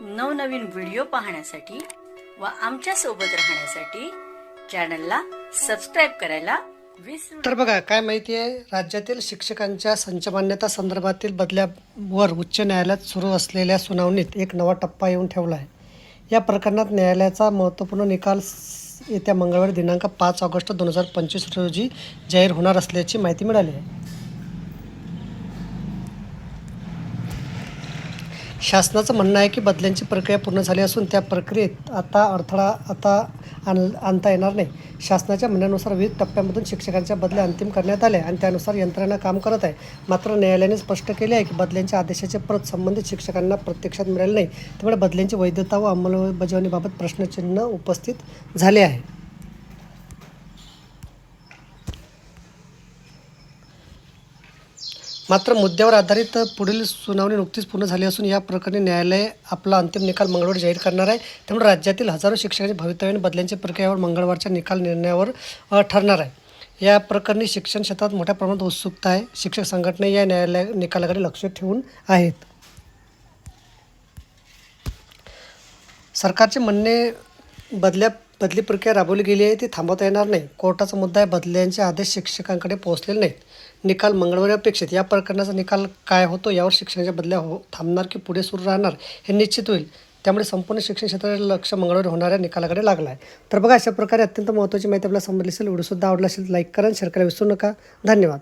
नवनवीन व्हिडिओ पाहण्यासाठी व आमच्यासोबत राहण्यासाठी चॅनलला सबस्क्राईब करायला तर बघा काय माहिती आहे? राज्यातील शिक्षकांच्या संचमान्यता संदर्भातील बदल्यावर उच्च न्यायालयात सुरू असलेल्या सुनावणीत एक नवा टप्पा येऊन ठेवला आहे. या प्रकरणात न्यायालयाचा महत्त्वपूर्ण निकाल येत्या मंगळवारी दिनांक पाच ऑगस्ट दोन हजार पंचवीस रोजी जाहीर होणार असल्याची माहिती मिळाली आहे. शासनाचं म्हणणं आहे की बदल्यांची प्रक्रिया पूर्ण झाली असून त्या प्रक्रियेत आता अडथळा आता आण आणता येणार नाही. शासनाच्या म्हणण्यानुसार विविध टप्प्यामधून शिक्षकांच्या बदल्या अंतिम करण्यात आल्या आणि त्यानुसार यंत्रणा काम करत आहे. मात्र न्यायालयाने स्पष्ट केले आहे की बदल्यांच्या आदेशाचे प्रत संबंधित शिक्षकांना प्रत्यक्षात मिळाले नाही. त्यामुळे बदल्यांची वैधता व अंमलबजावणीबाबत प्रश्नचिन्ह उपस्थित झाले आहे. मात्र मुद्द्यावर आधारित पुढील सुनावणी नुकतीच पूर्ण झाली असून या प्रकरणी न्यायालय आपला अंतिम निकाल मंगळवारी जाहीर करणार आहे. त्यामुळे राज्यातील हजारो शिक्षकांच्या भवितव्याने बदल्यांच्या प्रक्रियावर मंगळवारच्या निकाल निर्णयावर ठरणार आहे. या प्रकरणी शिक्षण क्षेत्रात मोठ्या प्रमाणात उत्सुकता आहे. शिक्षक संघटना या न्यायालय निकालाकडे लक्ष ठेवून आहेत. सरकारचे म्हणणे बदल्या बदली प्रक्रिया राबवली गेली आहे ती थांबवता येणार नाही. कोर्टाचा मुद्दा आहे बदल्यांचे आदेश शिक्षकांकडे पोहोचलेले नाहीत. निकाल मंगळवारी अपेक्षित. या प्रकरणाचा निकाल काय होतो यावर शिक्षणाच्या बदल्या हो थांबणार की पुढे सुरू राहणार हे निश्चित होईल. त्यामुळे संपूर्ण शिक्षण क्षेत्राचे लक्ष मंगळवारी होणाऱ्या निकालाकडे लागला आहे तर बघा अशा प्रकारे अत्यंत महत्त्वाची माहिती आपल्याला समजली असेल व्हिडिओसुद्धा आवडला असेल लाईक करा शेअर करायला विसरू नका. धन्यवाद.